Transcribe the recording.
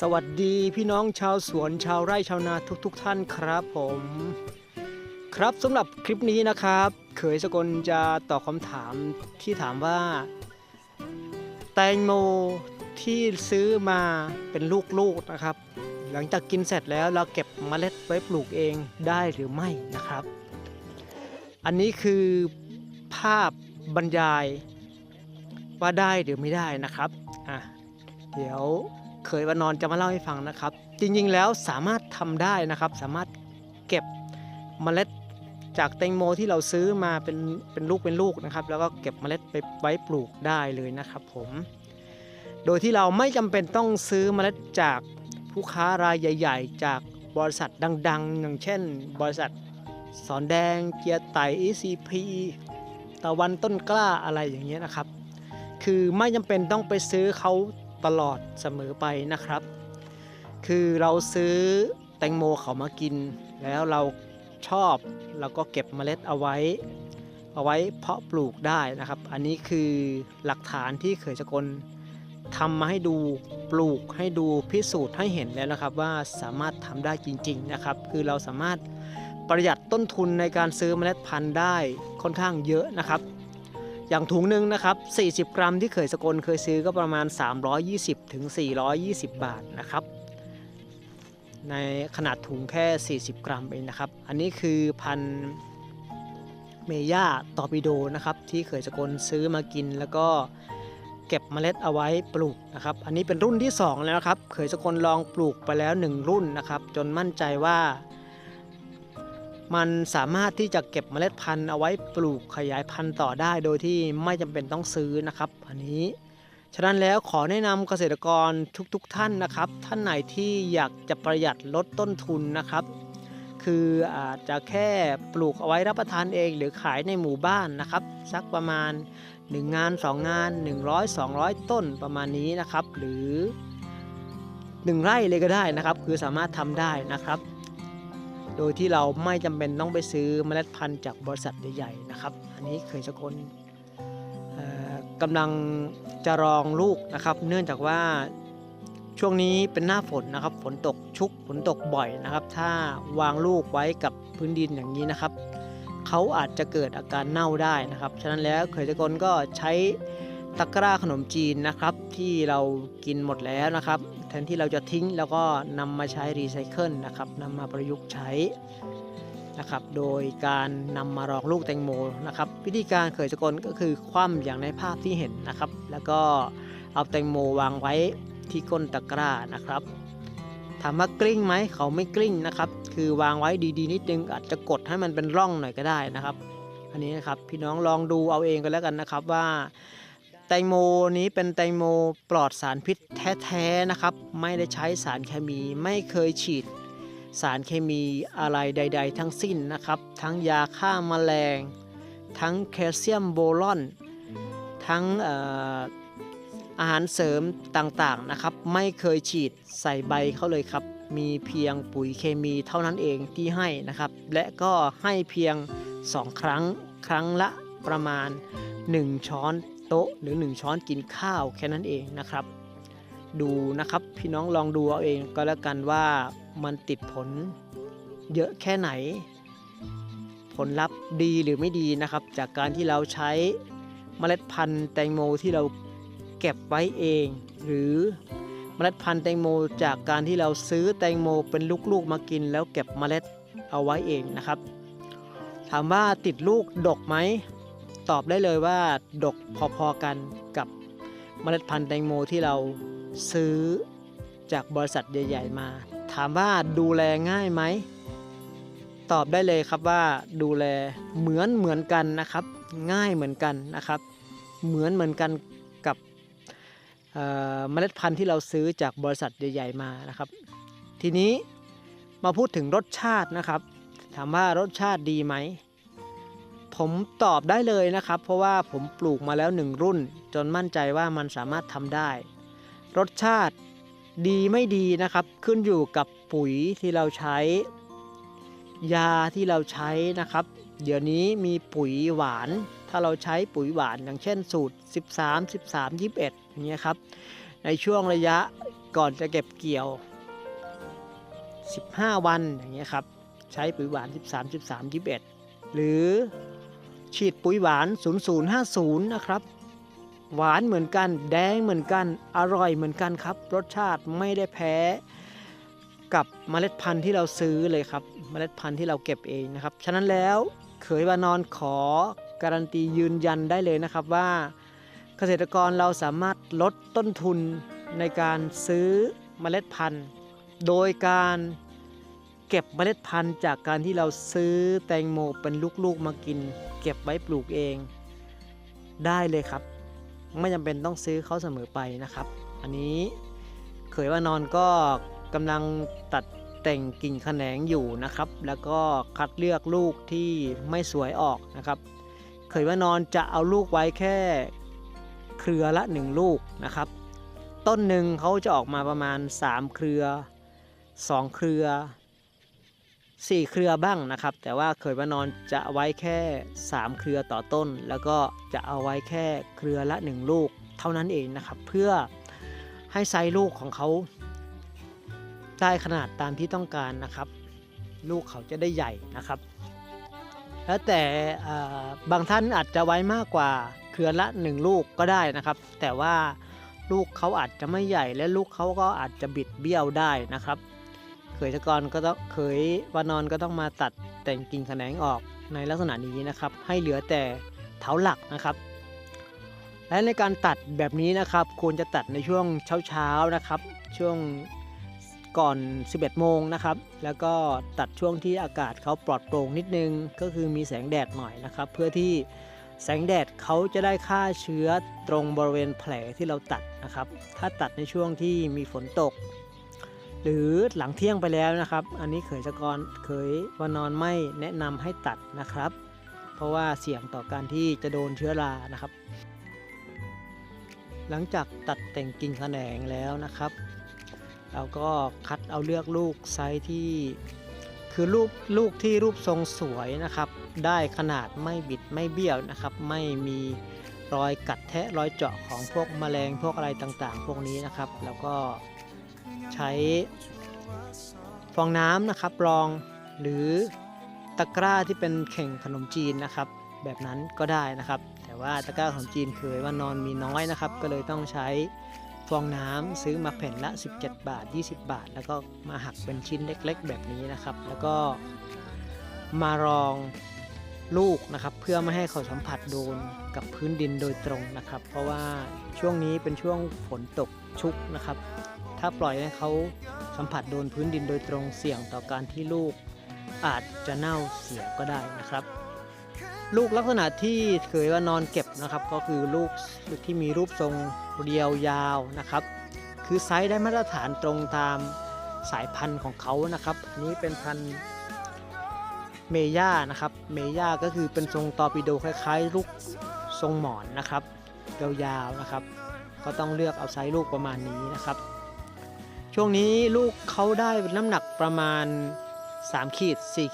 สวัสดีพี่น้องชาวสวนชาวไร่ชาวนาทุกๆทท่านครับผม ครับสำหรับคลิปนี้นะครับ เขยสกลจะตอบคำถามที่ถามว่า แตงโมที่ซื้อมาเป็นลูกๆนะครับ หลังจากกินเสร็จแล้วเราเก็บเมล็ดไว้ปลูกเองได้หรือไม่นะครับ อันนี้คือภาพบรรยายว่าได้หรือไม่ได้นะครับอะเดี๋ยว เคยวันนอนจะมาเล่าให้ฟังนะครับ จริงๆแล้วสามารถทำได้นะครับ สามารถเก็บเมล็ดจากแตงโมที่เราซื้อมาเป็นเป็นลูกเป็นลูกนะครับ แล้วก็เก็บเมล็ดไปไว้ปลูกได้เลยนะครับผม โดยที่เราไม่จำเป็นต้องซื้อเมล็ดจากผู้ค้ารายใหญ่ ๆ จากบริษัทดัง ๆ อย่างเช่น บริษัทสอนแดงเกียร์ไต่ ECP ตะวันต้นกล้าอะไรอย่างเงี้ยนะครับ คือไม่จำเป็นต้องไปซื้อเขา ตลอดเสมอไปนะครับ คือเราซื้อแตงโมเขามากิน แล้วเราชอบเราก็เก็บเมล็ดเอาไว้ เอาไว้เพาะปลูกได้นะครับ อันนี้คือหลักฐานที่เขยสกลทำมาให้ดูปลูกให้ดูพิสูจน์ให้เห็นแล้วนะครับ ว่าสามารถทำได้จริง ๆนะครับ คือเราสามารถประหยัดต้นทุนในการซื้อเมล็ดพันธุ์ได้ค่อนข้างเยอะนะครับ อย่างถุงหนึ่งนะครับ 40 กรัมที่เคยสกลเคยซื้อก็ประมาณ 320ถึง420 บาทนะครับ ในขนาดถุงแค่ 40 กรัมเองนะครับ อันนี้คือพันเมย่าตอปิโดนะครับ ที่เคยสกลซื้อมากินแล้วก็เก็บเมล็ดเอาไว้ปลูกนะครับ อันนี้เป็นรุ่นที่ 2 แล้วครับ เคยสกลลองปลูกไปแล้ว 1 รุ่นนะครับ จนมั่นใจว่า มันสามารถที่จะเก็บเมล็ดพันธุ์เอาไว้ปลูกขยายพันธุ์ต่อได้ โดยที่ไม่จำเป็นต้องซื้อนะครับ อันนี้ฉะนั้นแล้วขอแนะนำเกษตรกรทุกๆทท่านนะครับ ท่านไหนที่อยากจะประหยัดลดต้นทุนนะครับ คืออาจจะแค่ปลูกเอาไว้รับประทานเองหรือขายในหมู่บ้านนะครับ สักประมาณ 1 งาน 2 งาน 100 200 ต้นประมาณนี้นะครับ หรือ 1 ไร่เลยก็ได้นะครับ คือสามารถทำได้นะครับ โดยที่เราไม่จำเป็นต้องไปซื้อเมล็ดพันธุ์จากบริษัทใหญ่ๆนะครับ อันนี้เคยสกลเอ่อกำลังจะรองลูกนะครับ เนื่องจากว่าช่วงนี้เป็นหน้าฝนนะครับ ฝนตกชุกฝนตกบ่อยนะครับ ถ้าวางลูกไว้กับพื้นดินอย่างนี้นะครับเขาอาจจะเกิดอาการเน่าได้นะครับ ฉะนั้นแล้วเคยสกลก็ใช้ตะกร้าขนมจีนนะครับ ที่เรากินหมดแล้วนะครับ แทนที่เราจะทิ้งแล้วก็นำมาใช้รีไซเคิลนะครับนำมาประยุกต์ใช้นะครับโดยการนำมารองลูกแตงโมนะครับวิธีการเคยสกลก็คือคว่ำอย่างในภาพที่เห็นนะครับ แล้วก็เอาแตงโมวางไว้ที่ก้นตะกร้านะครับถามว่ากลิ้งไหมเขาไม่กลิ้งนะครับ คือวางไว้ดีๆนิดนึงอาจจะกดให้มันเป็นร่องหน่อยก็ได้นะครับ อันนี้นะครับพี่น้องลองดูเอาเองกันแล้วกันนะครับว่า ตงโมนี้เป็นแตงโมปลอดสารพิษแท้ๆนะครับ ไม่ได้ใช้สารเคมีไม่เคยฉีด สารเคมีอะไรใด ๆ ทั้งสิ้นนะครับ ทั้งยาฆ่ามาแมลง ทั้งแคลเซียมโบรอน ทั้งเอ่ออาหารเสริมต่างๆนะครับ ไม่เคยฉีดใส่ใบเขาเลยครับ มีเพียงปุ๋ยเคมีเท่านั้นเองที่ให้นะครับ และก็ให้เพียง 2 ครั้งครั้งละประมาณ 1 ช้อน โต๊ะหรือ 1 ช้อนกินข้าวแค่นั้นเองนะครับ ดูนะครับพี่น้องลองดูเอาเองก็แล้วกันว่ามันติดผลเยอะแค่ไหน ผลลัพธ์ดีหรือไม่ดีนะครับ จากการที่เราใช้เมล็ดพันธุ์แตงโมที่เราเก็บไว้เอง หรือเมล็ดพันธุ์แตงโม จากการที่เราซื้อแตงโมเป็นลูกๆมากิน แล้วเก็บเมล็ดเอาไว้เองนะครับ ถามว่าติดลูกดกไหม ตอบได้เลยว่าดกพอๆกันกับเมล็ดพันธุ์แตงโมที่เราซื้อจากบริษัทใหญ่ ๆ มา ถามว่าดูแลง่ายไหม ตอบได้เลยครับว่าดูแลเหมือนเหมือนกันนะครับ ง่ายเหมือนกันนะครับ เหมือนเหมือนกันกับเอ่อเมล็ดพันธุ์ที่เราซื้อจากบริษัทใหญ่ ๆ มานะครับ ทีนี้มาพูดถึงรสชาตินะครับ ถามว่ารสชาติดีไหม ผมตอบได้เลยนะครับ เพราะว่าผมปลูกมาแล้วหนึ่งรุ่น จนมั่นใจว่ามันสามารถทำได้ รสชาติดีไม่ดีนะครับ ขึ้นอยู่กับปุ๋ยที่เราใช้ ยาที่เราใช้นะครับ เดี๋ยวนี้มีปุ๋ยหวาน ถ้าเราใช้ปุ๋ยหวานอย่างเช่นสูตร 13 13 21อย่างเงี้ยครับ ในช่วงระยะก่อนจะเก็บเกี่ยว 15 วันอย่างเงี้ยครับ ใช้ปุ๋ยหวาน 13 13 21 หรือ ฉีดปุ๋ยหวาน 0050 นะครับ หวานเหมือนกัน แดงเหมือนกัน อร่อยเหมือนกันครับ รสชาติไม่ได้แพ้กับเมล็ดพันธุ์ที่เราซื้อเลยครับ เมล็ดพันธุ์ที่เราเก็บเองนะครับ ฉะนั้นแล้วเขยวานอนขอการันตียืนยันได้เลยนะครับว่า เกษตรกรเราสามารถลดต้นทุนในการซื้อเมล็ดพันธุ์ โดยการ เก็บเมล็ดพันธุ์จากการที่เราซื้อแตงโมเป็นลูกๆมากิน เก็บไว้ปลูกเอง ได้เลยครับ ไม่จำเป็นต้องซื้อเขาเสมอไปนะครับ อันนี้เขยว่านอนก็กำลังตัดแต่งกิ่งแขนงอยู่นะครับ แล้วก็คัดเลือกลูกที่ไม่สวยออกนะครับ เขยว่านอนจะเอาลูกไว้แค่เครือละหนึ่งลูกนะครับ ต้นหนึ่งเขาจะออกมาประมาณ 3 เครือ 2 เครือ 4 เครือบ้างนะครับ แต่ว่าเขยว่านอนจะไว้แค่ 3 เครือต่อต้น แล้วก็จะเอาไว้แค่เครือละ 1 ลูก เท่านั้นเองนะครับ เพื่อให้ไซส์ลูกของเขาได้ขนาดตามที่ต้องการนะครับ ลูกเขาจะได้ใหญ่นะครับ แล้วแต่บางท่านอาจจะไว้มากกว่าเครือละ 1 ลูกก็ได้นะครับ แต่ว่าลูกเขาอาจจะไม่ใหญ่และลูกเขาก็อาจจะบิดเบี้ยวได้นะครับ ยตะกรก็ต้องเขยวานอนก็ต้องมาตัดแต่งกิ่งแขนงออกในลักษณะนี้นะครับ ให้เหลือแต่เถาหลักนะครับ และในการตัดแบบนี้นะครับ ควรจะตัดในช่วงเช้าๆนะครับ ช่วงก่อน 11 โมงนะครับ แล้วก็ตัดช่วงที่อากาศเขาปลอดโปร่งนิดนึง ก็คือมีแสงแดดหน่อยนะครับ เพื่อที่แสงแดดเขาจะได้ฆ่าเชื้อตรงบริเวณแผลที่เราตัดนะครับ ถ้าตัดในช่วงที่มีฝนตก หรือหลังเที่ยงไปแล้วนะครับ อันนี้เขยสะกรเขยวานอนไม่แนะนำให้ตัดนะครับ เพราะว่าเสี่ยงต่อการที่จะโดนเชื้อรานะครับ หลังจากตัดแต่งกิ่งแขนงแล้วนะครับ เราก็คัดเอาเลือกลูกไซส์ที่คือลูกลูกที่รูปทรงสวยนะครับ ได้ขนาดไม่บิดไม่เบี้ยวนะครับ ไม่มีรอยกัดแทะรอยเจาะของพวกแมลงพวกอะไรต่างๆ พวกนี้นะครับ แล้วก็ ใช้ฟองน้ำนะครับรองหรือตะกร้าที่เป็นเข่งขนมจีนนะครับ แบบนั้นก็ได้นะครับ แต่ว่าตะกร้าขนมจีนเคยว่านอนมีน้อยนะครับ ก็เลยต้องใช้ฟองน้ำซื้อมาแผ่นละ 17 บาท 20 บาท แล้วก็มาหักเป็นชิ้นเล็ก ๆ แบบนี้นะครับ แล้วก็มารองลูกนะครับเพื่อไม่ให้เขาสัมผัสโดนกับพื้นดินโดยตรงนะครับ เพราะว่าช่วงนี้เป็นช่วงฝนตกชุกนะครับ ถ้าปล่อยให้เขาสัมผัสโดนพื้นดินโดยตรงเสี่ยงต่อการที่ลูกอาจจะเน่าเสียก็ได้นะครับ ลูกลักษณะที่เคยว่านอนเก็บนะครับ ก็คือลูกที่มีรูปทรงเรียวยาวนะครับ คือไซส์ได้มาตรฐานตรงตามสายพันธุ์ของเขานะครับอันนี้เป็นพันธุ์เมย่านะครับ เมย่าก็คือเป็นทรงตอร์ปิโดคล้ายๆ ลูกทรงหมอนนะครับยาวๆนะครับ ก็ต้องเลือกเอาไซส์ลูกประมาณนี้นะครับ ช่วงนี้ลูกเขาได้น้ำหนักประมาณ 3 ขีด 4 ขีด